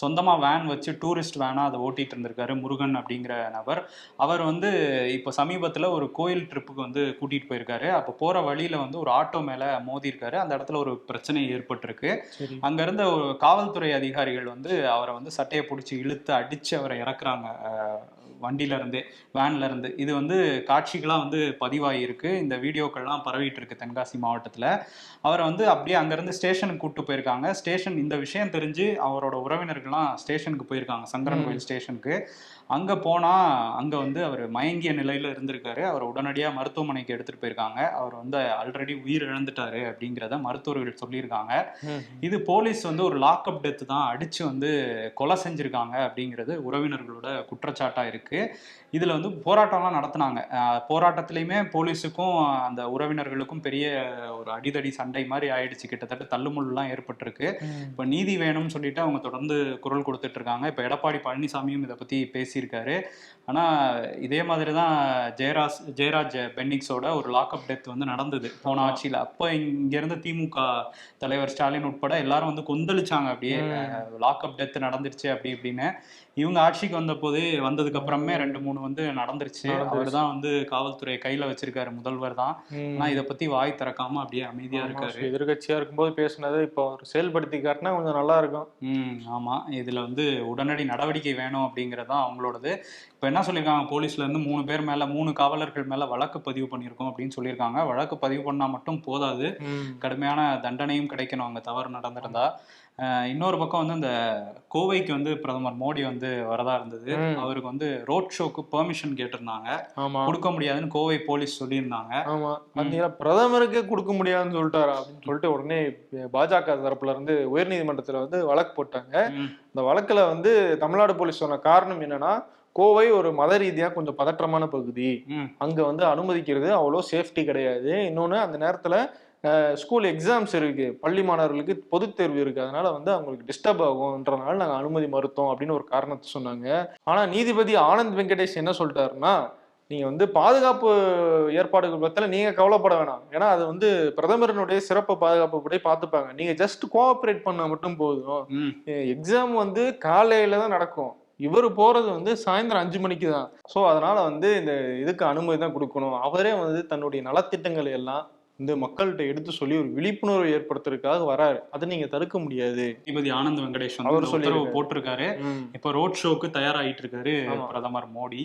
[SPEAKER 3] சொந்தமாக வேன் வச்சு டூரிஸ்ட் வேனாக அதை ஓட்டிட்டு இருந்திருக்காரு முருகன் அப்படிங்கிற நபர். அவர் வந்து இப்போ சமீபத்தில் ஒரு கோயில் ட்ரிப்புக்கு வந்து கூட்டிகிட்டு போயிருக்காரு. அப்போ போகிற வழியில் வந்து ஒரு ஆட்டோ மேலே மோதியிருக்காரு. அந்த இடத்துல ஒரு பிரச்சனை ஏற்பட்டிருக்கு. அங்க இருந்த ஒரு காவல்துறை அதிகாரிகள் வந்து அவரை வந்து சட்டையை பிடிச்சி இழுத்து அடிச்சு அவரை இறக்குறாங்க. வண்டியில இருந்தே வேன்ல இருந்து இது வந்து காட்சிகளாக வந்து பதிவாகியிருக்கு இந்த வீடியோக்கள்லாம் பரவிட்டு இருக்கு தென்காசி மாவட்டத்தில். அவரை வந்து அப்படியே அங்கேருந்து ஸ்டேஷனுக்கு கூப்பிட்டு போயிருக்காங்க. ஸ்டேஷன் இந்த விஷயம் தெரிஞ்சு அவரோட உறவினர்கள்லாம் ஸ்டேஷனுக்கு போயிருக்காங்க. சங்கரன் கோயில் ஸ்டேஷனுக்கு. அங்கே போனால் அங்கே வந்து அவர் மயங்கிய நிலையில் இருந்திருக்காரு. அவர் உடனடியாக மருத்துவமனைக்கு எடுத்துகிட்டு போயிருக்காங்க. அவர் வந்து ஆல்ரெடி உயிர் இழந்துட்டாரு அப்படிங்கிறத மருத்துவர்கள் சொல்லியிருக்காங்க. இது போலீஸ் வந்து ஒரு லாக்அப் டெத் தான். அடிச்சு வந்து கொலை செஞ்சிருக்காங்க அப்படிங்கிறது உறவினர்களோட குற்றச்சாட்டா இருக்கு. இதுல வந்து போராட்டம்லாம் நடத்தினாங்க. போராட்டத்திலையுமே போலீஸுக்கும் அந்த உறவினர்களுக்கும் பெரிய ஒரு அடிதடி சண்டை மாதிரி ஆயிடுச்சு. கிட்டத்தட்ட தள்ளுமுள்ளுலாம் ஏற்பட்டிருக்கு. இப்போ நீதி வேணும்னு சொல்லிட்டு அவங்க தொடர்ந்து குரல் கொடுத்துட்டு இருக்காங்க. இப்போ எடப்பாடி பழனிசாமியும் இதை பத்தி பேசியிருக்காரு. ஆனா இதே மாதிரி தான் ஜெயராஜ் ஜெயராஜ் பென்னிக்ஸோட ஒரு லாக்அப் டெத் வந்து நடந்தது. போன ஆட்சியில. அப்போ இங்க இருந்த திமுக தலைவர் ஸ்டாலின் உட்பட எல்லாரும் வந்து கொந்தளிச்சாங்க. அப்படியே லாக்அப் டெத் நடந்துருச்சு அப்படி இப்படின்னு. இவங்க ஆட்சிக்கு வந்த போது வந்ததுக்கு அப்புறமே ரெண்டு மூணு வந்து நடந்துருச்சு. அவர் தான் வந்து காவல்துறை கையில வச்சிருக்காரு முதல்வர் தான். ஆனா இதை பத்தி வாய் திறக்காம அப்படியே அமைதியா இருக்காரு.
[SPEAKER 2] எதிர்கட்சியா இருக்கும்போது பேசுனது இப்போ அவர் செயல்படுத்தி காட்டினா கொஞ்சம் நல்லா இருக்கும்.
[SPEAKER 3] ம் ஆமா. இதுல வந்து உடனடி நடவடிக்கை வேணும் அப்படிங்கிறது தான் அவங்களோடது. இப்போ என்ன சொல்லியிருக்காங்க போலீஸ்ல இருந்து மூணு பேர் மேல மூணு காவலர்கள் மேல வழக்கு பதிவு பண்ணியிருக்கோம் அப்படின்னு சொல்லியிருக்காங்க. வழக்கு பதிவு பண்ணா மட்டும் போதாது. கடுமையான தண்டனையும் கிடைக்கணும் அங்க தவறு நடந்திருந்தா. இன்னொரு பக்கம் வந்து இந்த கோவைக்கு வந்து பிரதமர் மோடி வந்து வரதா இருந்தது. அவருக்கு வந்து ரோட் ஷோக்கு பெர்மிஷன் கேட்டிருந்தாங்க. கொடுக்க முடியாதுன்னு கோவை போலீஸ் சொல்லியிருந்தாங்க.
[SPEAKER 2] ஆமா. பாத்தீங்கன்னா பிரதமருக்கே கொடுக்க முடியாதுன்னு சொல்லிட்டாரா அப்படின்னு சொல்லிட்டு உடனே பாஜக தரப்புல இருந்து உயர்நீதிமன்றத்துல வந்து வழக்கு போட்டாங்க. இந்த வழக்குல வந்து தமிழ்நாடு போலீஸ் சொன்ன காரணம் என்னன்னா கோவை ஒரு மத ரீதியா கொஞ்சம் பதற்றமான பகுதி. அங்க வந்து அனுமதிக்கிறது அவ்வளோ சேஃப்டி கிடையாது. இன்னொன்னு அந்த நேரத்துல ஸ்கூல் எக்ஸாம்ஸ் இருக்கு. பள்ளி மாணவர்களுக்கு பொதுத் தேர்வு இருக்கு. அதனால வந்து அவங்களுக்கு டிஸ்டர்ப் ஆகும்ன்றனால நாங்க அனுமதி மறுத்தோம் அப்படின்னு ஒரு காரணத்தை சொன்னாங்க. ஆனா நீதிபதி ஆனந்த் வெங்கடேஷ் என்ன சொல்லிட்டாருன்னா நீங்க வந்து பாதுகாப்பு ஏற்பாடுகள் பத்தில நீங்க கவலைப்பட வேணாம். ஏன்னா அது வந்து பிரதமரனுடைய சிறப்பு பாதுகாப்பு படி பார்த்துப்பாங்க. நீங்க ஜஸ்ட் கோஆபரேட் பண்ணா மட்டும் போதும். எக்ஸாம் வந்து காலையில தான் நடக்கும். இவர் போறது வந்து சாயந்தரம் அஞ்சு மணிக்கு தான். ஸோ அதனால வந்து இந்த இதுக்கு அனுமதி தான் கொடுக்கணும். அவரே வந்து தன்னுடைய நலத்திட்டங்களை எல்லாம் இந்த மக்கள்கிட்ட எடுத்து சொல்லி ஒரு விழிப்புணர்வு ஏற்படுத்துறதுக்காக வராரு. அதை நீங்க தடுக்க முடியாது.
[SPEAKER 3] நீதிபதி ஆனந்த் வெங்கடேஷ்
[SPEAKER 2] அவர் சொல்லியிருக்காரு.
[SPEAKER 3] போட்டிருக்காரு. இப்போ ரோட் ஷோக்கு தயாராயிட்டு இருக்காரு. பிரதமர் மோடி?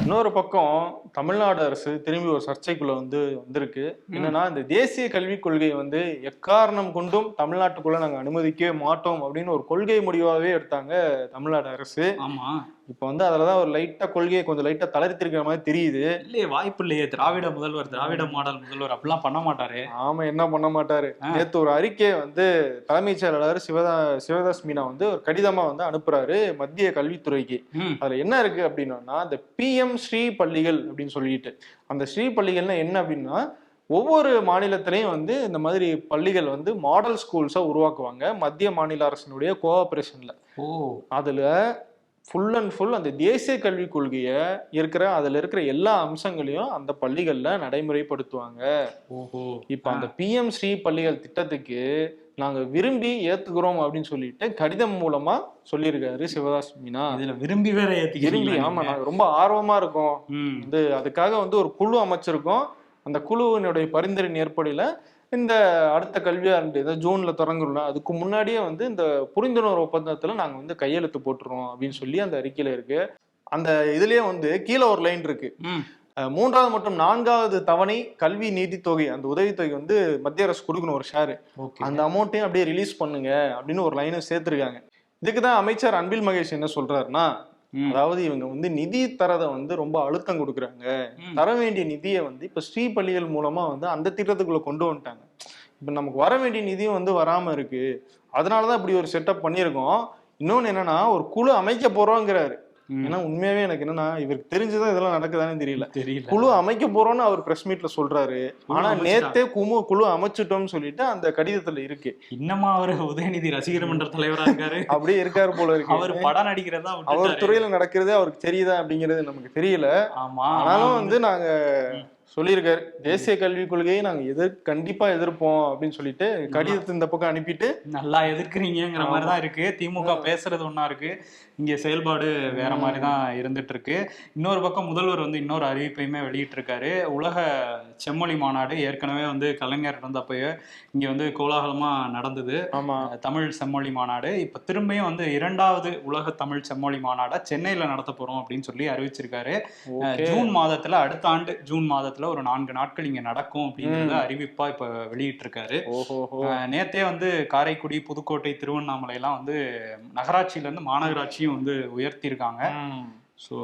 [SPEAKER 2] இன்னொரு பக்கம் தமிழ்நாடு அரசு திரும்பி ஒரு சர்ச்சைக்குள்ள வந்து வந்திருக்கு. என்னன்னா இந்த தேசிய கல்விக் கொள்கையை வந்து எக்காரணம் கொண்டும் தமிழ்நாட்டுக்குள்ள நாங்க அனுமதிக்கவே மாட்டோம் அப்படின்னு ஒரு கொள்கை முடிவாவே எடுத்தாங்க தமிழ்நாடு அரசு.
[SPEAKER 3] ஆமா.
[SPEAKER 2] இப்போ வந்து அதுலதான் ஒரு லைட்டா கொள்கையை கொஞ்சம் லைட்டா தளர்த்திருக்கிற மாதிரி தெரியுது.
[SPEAKER 3] இல்லையே வாய்ப்பு இல்லையே. திராவிட முதல்வர் திராவிட மாடல் முதல்வர் அப்படிலாம் பண்ண மாட்டாரு.
[SPEAKER 2] ஆமா என்ன பண்ண மாட்டாரு. நேத்து ஒரு அறிக்கையை வந்து தலைமைச் செயலாளர் சிவதா சிவதாஸ் மீனா வந்து ஒரு கடிதமா வந்து அனுப்புறாரு மத்திய கல்வித்துறைக்கு. அதுல என்ன இருக்கு அப்படின்னா இந்த பிஎம் ஸ்ரீ பள்ளிகள் அப்படின்னு சொல்லிட்டு. அந்த ஸ்ரீ பள்ளிகள்னா என்ன அப்படின்னா ஒவ்வொரு மாநிலத்திலையும் வந்து இந்த மாதிரி பள்ளிகள் வந்து மாடல் ஸ்கூல்ஸா உருவாக்குவாங்க மத்திய மாநில அரசினுடைய கோஆபரேஷன்ல
[SPEAKER 3] ஓ.
[SPEAKER 2] அதுல ஃபுல் அண்ட் ஃபுல் அந்த தேசிய கல்விக் கொள்கையை இருக்கிற அதுல இருக்கிற எல்லா அம்சங்களையும் அந்த பள்ளிகள்ல நடைமுறைப்படுத்துவாங்க.
[SPEAKER 3] ஓஹோ.
[SPEAKER 2] இப்ப அந்த பிஎம் ஸ்ரீ பள்ளிகள் திட்டத்துக்கு நாங்க விரும்பி ஏத்துக்கிறோம் அப்படின்னு சொல்லிட்டு கடிதம் மூலமா சொல்லியிருக்காரு சிவதாஸ் மீனா.
[SPEAKER 3] இதுல விரும்பி வேற
[SPEAKER 2] விரும்பி
[SPEAKER 3] ஏத்திக்கிறீங்களா
[SPEAKER 2] ஆமா
[SPEAKER 3] நீங்க?
[SPEAKER 2] ரொம்ப ஆர்வமா இருக்கோம். வந்து அதுக்காக வந்து ஒரு குழு அமைச்சிருக்கோம். அந்த குழுவினுடைய பரிந்துரையின் ஏற்படையில இந்த அடுத்த கல்வியாண்டு இந்த ஜூன்ல தொடங்குறோம்ல அதுக்கு முன்னாடியே வந்து இந்த புரிந்துணர்வு ஒப்பந்தத்துல நாங்க வந்து கையெழுத்து போட்டுறோம் அப்படின்னு சொல்லி அந்த அறிக்கையில இருக்கு. அந்த இதுலயே வந்து கீழே ஒரு லைன் இருக்கு. மூன்றாவது மற்றும் நான்காவது தவணை கல்வி நீதித்தொகை அந்த உதவித்தொகை வந்து மத்திய அரசு கொடுக்கணும் ஒரு ஷேர் அந்த அமௌண்ட்டையும் அப்படியே ரிலீஸ் பண்ணுங்க அப்படின்னு ஒரு லைனை சேர்த்திருக்காங்க. இதுக்கு தான் அமைச்சர் அன்பில் மகேஷ் என்ன சொல்றாருன்னா. அதாவது இவங்க வந்து நிதி தரதை வந்து ரொம்ப அழுத்தம் கொடுக்குறாங்க. தர வேண்டிய நிதியை வந்து இப்ப ஸ்ரீ பள்ளிகள் மூலமா வந்து அந்த திட்டத்துக்குள்ள கொண்டு வந்துட்டாங்க. இப்ப நமக்கு வர வேண்டிய நிதியும் வந்து வராம இருக்கு. அதனாலதான் இப்படி ஒரு செட்டப் பண்ணியிருக்கோம். இன்னொன்னு என்னன்னா ஒரு குழு அமைக்க போறோங்கிறாரு. ஏன்னா உண்மையாவே எனக்கு என்னன்னா இவருக்கு தெரிஞ்சுதான் இதெல்லாம் நடக்குதானே தெரியல.
[SPEAKER 3] தெரியல.
[SPEAKER 2] குழு அமைக்க போறோம்னு அவர் பிரஸ் மீட்ல சொல்றாரு. ஆனா. நேத்தே குழு குழு அமைச்சிட்டோம்னு சொல்லிட்டு அந்த கடிதத்துல இருக்கு.
[SPEAKER 3] இன்னமா அவரு உதயநிதி ரசிகர் மன்ற தலைவரா இருக்காரு?
[SPEAKER 2] அப்படியே இருக்காரு போல
[SPEAKER 3] அவர்
[SPEAKER 2] இருக்கு
[SPEAKER 3] படம் நடிக்கிறதா
[SPEAKER 2] அவர் துறையில நடக்கிறதே அவருக்கு தெரியுதா அப்படிங்கிறது நமக்கு தெரியல.
[SPEAKER 3] ஆமா.
[SPEAKER 2] ஆனாலும் வந்து நாங்க சொல்லியிருக்காரு. தேசிய கல்விக் கொள்கையை நாங்க எதிர் கண்டிப்பா எதிர்ப்போம் அப்படின்னு சொல்லிட்டு கடிதத்தை இந்த பக்கம் அனுப்பிட்டு
[SPEAKER 3] நல்லா எதிர்க்கிறீங்கிற மாதிரி தான் இருக்கு. திமுக பேசுறது ஒண்ணா இருக்கு. இங்க செயல்பாடு வேற மாதிரி தான் இருந்துட்டு இருக்கு இன்னொரு பக்கம் முதல்வர் வந்து இன்னொரு அறிவிப்பையுமே வெளியிட்டிருக்காரு. உலக செம்மொழி மாநாடு ஏற்கனவே வந்து கலைஞர் இருந்தப்பயே இங்க வந்து கோலாகலமா நடந்தது.
[SPEAKER 2] ஆமா.
[SPEAKER 3] தமிழ் செம்மொழி மாநாடு. இப்ப திரும்பியும் வந்து இரண்டாவது உலக தமிழ் செம்மொழி மாநாடை சென்னையில நடத்த போறோம் அப்படின்னு சொல்லி அறிவிச்சிருக்காரு. ஜூன் மாதத்துல அடுத்த ஆண்டு ஜூன் மாதத்துல ஒரு நான்கு நாட்கள் இங்க நடக்கும் அப்படிங்கறத அறிவிப்பா இப்ப வெளியிட்டிருக்காரு.
[SPEAKER 2] ஓஹோஹோ
[SPEAKER 3] அஹ் நேத்தே வந்து காரைக்குடி புதுக்கோட்டை திருவண்ணாமலை எல்லாம் வந்து நகராட்சியில இருந்து மாநகராட்சியும் வந்து உயர்த்தியிருக்காங்க.
[SPEAKER 2] ம்,
[SPEAKER 3] ஸோ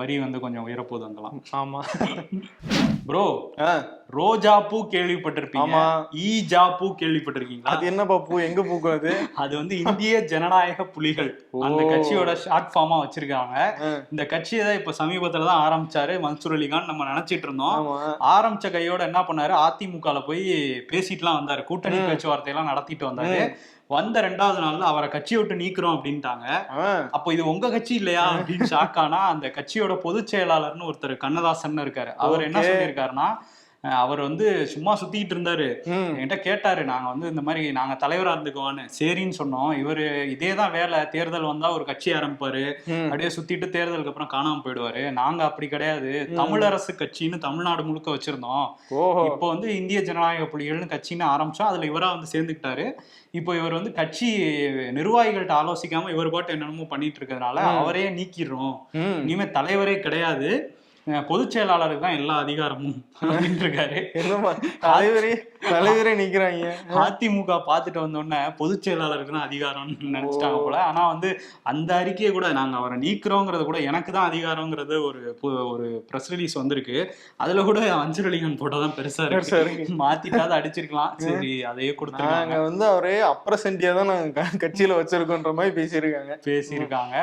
[SPEAKER 3] வரி வந்து கொஞ்சம் உயரப்போகுது அங்கெல்லாம்.
[SPEAKER 2] ஆமா.
[SPEAKER 3] ப்ரோ ரோஜா பூ கேள்விப்பட்டிருப்பீங்க.
[SPEAKER 2] ஆமா.
[SPEAKER 3] ஈஜா பூ கேள்விப்பட்டிருக்கீங்களா?
[SPEAKER 2] அது என்னப்பா பூ எங்க பூக்கும் அது?
[SPEAKER 3] அது வந்து இந்திய ஜனநாயக புலிகள். அந்த. கட்சியோட ஷார்ட் ஃபார்மா வச்சிருக்காங்க. இந்த கட்சியை தான் இப்ப சமீபத்துல தான் ஆரம்பிச்சாரு மன்சூர் அலிகான் நம்ம நினைச்சிட்டு இருந்தோம். ஆரம்பிச்ச கையோட என்ன பண்ணாரு? அதிமுகல போய் பேசிட்டுலாம் வந்தாரு. கூட்டணி. பேச்சுவார்த்தை எல்லாம் நடத்திட்டு வந்தாரு. வந்த ரெண்டாவது நாள்ல அவரை கட்சியை விட்டு நீக்குறோம் அப்படின்ட்டாங்க. அப்போ இது உங்க கட்சி இல்லையா அப்படின்னு ஷாக் ஆனா அந்த கட்சியோட பொதுச் செயலாளர்னு ஒருத்தர் கண்ணதாசன் இருக்காரு. அவர் என்ன. சொல்லியிருக்காருன்னா அவர் வந்து சும்மா சுத்திட்டு இருந்தாரு. என்கிட்ட கேட்டாரு நாங்க வந்து இந்த மாதிரி நாங்க தலைவரா இருந்துக்குவோன்னு சரின்னு சொன்னோம். இவரு இதே தான் வேலை. தேர்தல் வந்தா ஒரு கட்சி ஆரம்பிப்பாரு. அப்படியே சுத்திட்டு தேர்தலுக்கு அப்புறம் காணாம போயிடுவாரு. நாங்க அப்படி கிடையாது. தமிழரசு கட்சின்னு தமிழ்நாடு முழுக்க வச்சிருந்தோம். இப்போ வந்து இந்திய ஜனநாயக புலிகள்னு கட்சின்னு ஆரம்பிச்சோம். அதுல இவரா வந்து சேர்ந்துக்கிட்டாரு. இப்போ இவர் வந்து கட்சி நிர்வாகிகள்ட்ட ஆலோசிக்காம இவர் பாட்டு என்னென்னமோ பண்ணிட்டு இருக்கிறதுனால. அவரே நீக்கிடுறோம். இனிமே தலைவரே கிடையாது. பொதுச் செயலாளருக்கு தான் எல்லா அதிகாரமும் இருக்காரு
[SPEAKER 2] தலைவரே தலைவரே நிக்கிறாங்க.
[SPEAKER 3] அதிமுக பார்த்துட்டு வந்தோடனே பொதுச் செயலாளருக்கு தான் அதிகாரம்னு நினைச்சிட்டாங்க போல. ஆனா வந்து அந்த அறிக்கையை கூட நாங்க அவரை நீக்கிறோங்கிறது கூட எனக்கு தான் அதிகாரங்கிறது ஒரு ஒரு ப்ரெஸ் ரிலீஸ் வந்திருக்கு. அதுல கூட அஞ்சலிகன் போட்டோதான் பெருசா
[SPEAKER 2] பெருசா
[SPEAKER 3] இருக்கு. மாத்திட்டாவது அடிச்சிருக்கலாம். சரி அதையே
[SPEAKER 2] நாங்க
[SPEAKER 3] கொடுத்துருக்காங்க
[SPEAKER 2] வந்து அவரே அப்ரசென்டியா தான் நாங்க கட்சியில வச்சிருக்கோன்ற மாதிரி பேசியிருக்காங்க.
[SPEAKER 3] பேசியிருக்காங்க.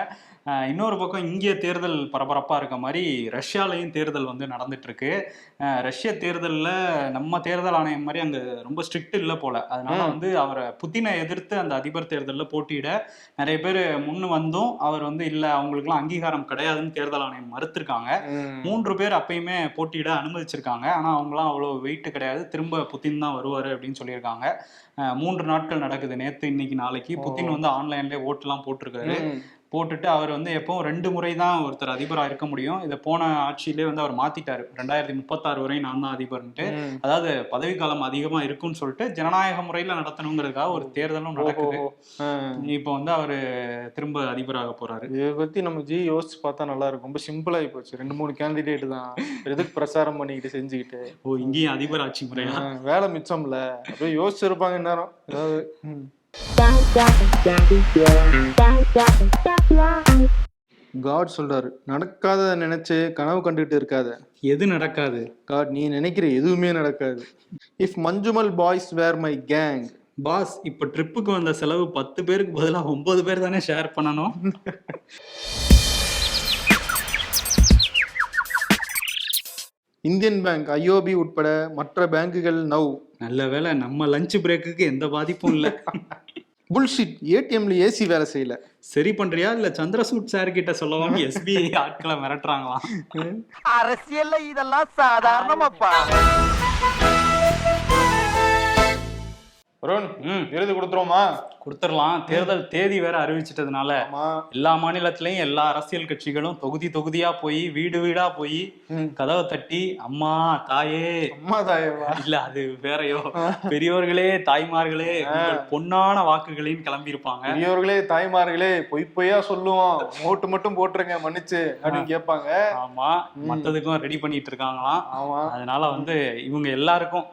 [SPEAKER 3] இன்னொரு பக்கம் இந்திய தேர்தல் பரபரப்பா இருக்க மாதிரி ரஷ்யாலையும் தேர்தல் வந்து நடந்துட்டு இருக்கு அஹ் ரஷ்ய தேர்தல்ல நம்ம தேர்தல் ஆணையம் மாதிரி அங்க ரொம்ப ஸ்ட்ரிக்ட் இல்ல போல. அதனால. வந்து அவரை புத்தினை எதிர்த்து அந்த அதிபர் தேர்தல்ல போட்டியிட நிறைய பேர் முன்னு வந்தும் அவர் வந்து இல்ல அவங்களுக்குலாம் அங்கீகாரம் கிடையாதுன்னு தேர்தல் ஆணையம் மறுத்திருக்காங்க. மூன்று பேர் அப்பயுமே போட்டியிட அனுமதிச்சிருக்காங்க. ஆனா அவங்களாம் அவ்வளோ வெயிட் கிடையாது. திரும்ப புத்தின் தான் வருவாரு அப்படின்னு சொல்லியிருக்காங்க. மூன்று நாட்கள் நடக்குது நேத்து இன்னைக்கு நாளைக்கு. புத்தின் வந்து ஆன்லைன்லயே ஓட்டுலாம் போட்டிருக்காரு. போட்டுட்டு அவர் வந்து எப்பவும் ரெண்டு முறை தான் ஒருத்தர் அதிபராக இருக்க முடியும். இதை போன ஆட்சியிலே வந்து அவர் மாத்திட்டாரு. ரெண்டாயிரத்தி முப்பத்தாறு வரை நான் தான் அதிபர்ன்ட்டு. அதாவது பதவிக்காலம் அதிகமா இருக்கும்னு சொல்லிட்டு ஜனநாயக முறையில நடத்தணுங்கிறதுக்காக ஒரு தேர்தலும் நடக்குது. இப்போ வந்து அவரு திரும்ப அதிபராக போறாரு.
[SPEAKER 2] இதை பத்தி நம்ம ஜி யோசிச்சு பார்த்தா நல்லா இருக்கும். ரொம்ப சிம்பிள் ஆகி போச்சு. ரெண்டு மூணு கேண்டிடேட் தான். எதுக்கு பிரச்சாரம் பண்ணிக்கிட்டு செஞ்சுக்கிட்டு?
[SPEAKER 3] ஓ இங்கேயும் அதிபர் ஆட்சி முறையா
[SPEAKER 2] வேலை மிச்சம்ல. அப்படியே யோசிச்சிருப்பாங்க இந்நேரம். ஏதாவது. காட் சொல்றாரு நடக்காததை நினைச்சு கனவு கண்டுகிட்டு இருக்காத.
[SPEAKER 3] எது நடக்காது?
[SPEAKER 2] காட் நீ நினைக்கிற எதுவுமே நடக்காது. If Manjummel boys were my gang
[SPEAKER 3] boss இப்ப ட்ரிப்புக்கு வந்த செலவு பத்து பேருக்கு பதிலா ஒன்பது பேர் தானே ஷேர் பண்ணணும்?
[SPEAKER 2] இந்தியன் பேங்க் ஐஓபி உட்பட மற்ற பேங்குகள் நவ்.
[SPEAKER 3] நல்ல வேளை நம்ம லஞ்ச் பிரேக்குக்கு எந்த பாதிப்பும் இல்ல.
[SPEAKER 2] புல்ஷிட் ஏடிஎம்ல ஏசி வேலை செய்யல.
[SPEAKER 3] சரி பண்றியா? இல்ல சந்திரசூட் சார் கிட்ட சொல்லவாம எஸ்பிஐ ஆட்களை மிரட்டுறாங்களாம்
[SPEAKER 4] அரசியல்ல இதெல்லாம் சாதாரணமாப்பா.
[SPEAKER 2] வருண்
[SPEAKER 3] ம்.
[SPEAKER 2] விருது கொடுத்துருவோமா?
[SPEAKER 3] கொடுத்துடலாம். தேர்தல் தேதி வேற அறிவிச்சிட்டதுனால எல்லா மாநிலத்திலயும் எல்லா அரசியல் கட்சிகளும் தொகுதி தொகுதியா போய் வீடு வீடா போய். கதவை தட்டி அம்மா தாயே.
[SPEAKER 2] அம்மா தாயவா
[SPEAKER 3] இல்ல அது வேறயோ. பெரியோர்களே தாய்மார்களே பொன்னான வாக்குகளையும் கிளம்பி இருப்பாங்க
[SPEAKER 2] பெரியவர்களே தாய்மார்களே பொய் பொய்யா சொல்லுவோம். ஓட்டு மட்டும் போட்டுருங்க மன்னிச்சு அப்படின்னு கேட்பாங்க.
[SPEAKER 3] ஆமா. மத்ததுக்கும் ரெடி பண்ணிட்டு இருக்காங்களாம்.
[SPEAKER 2] ஆமா.
[SPEAKER 3] அதனால வந்து இவங்க எல்லாருக்கும்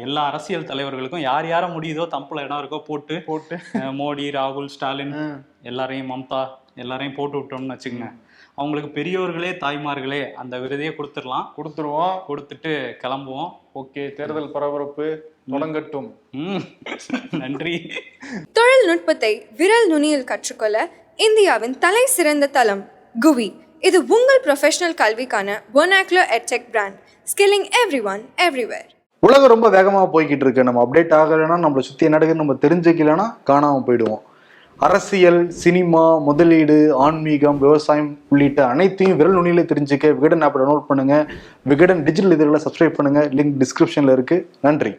[SPEAKER 3] எல்லா அரசியல் தலைவர்களுக்கும் யார் யார முடியுதோ தம்புல இடம் இருக்கோ போட்டு
[SPEAKER 2] போட்டு.
[SPEAKER 3] மோடி ராகுல் ஸ்டாலின். எல்லாரையும் மம்தா எல்லாரையும் போட்டு விட்டோம்னு வச்சுக்கோங்க. அவங்களுக்கு பெரியோர்களே தாய்மார்களே அந்த விருதையே கொடுத்துடலாம்.
[SPEAKER 2] கொடுத்துருவோம்.
[SPEAKER 3] கொடுத்துட்டு கிளம்புவோம்.
[SPEAKER 2] ஓகே தேர்தல் பரபரப்பு தொடங்கட்டும்.
[SPEAKER 3] ம். நன்றி.
[SPEAKER 1] தொழில்நுட்பத்தை விரல் நுனியில் கற்றுக்கொள்ள இந்தியாவின் தலை சிறந்த தளம் குவி. இது உங்கள் ப்ரொஃபஷனல் கல்விக்கான ஒனாக்லோ edtech brand skilling everyone everywhere
[SPEAKER 5] உலகம் ரொம்ப வேகமாக போய்கிட்டு இருக்கு நம்ம அப்டேட் ஆகலைன்னா நம்மளை சுற்றி என்ன நடக்குதுன்னு நம்ம தெரிஞ்சுக்கலன்னா காணாமல் போயிடுவோம்.
[SPEAKER 2] அரசியல் சினிமா முதலீடு ஆன்மீகம் விவசாயம் உள்ளிட்ட அனைத்தையும் விரல் நுனியில தெரிஞ்சுக்க விகடன் ஆப்பில் டவுன்லோட் பண்ணுங்க. விகடன் டிஜிட்டல் இதழில் சப்ஸ்கிரைப் பண்ணுங்க. லிங்க் டிஸ்கிரிப்ஷனில் இருக்கு. நன்றி.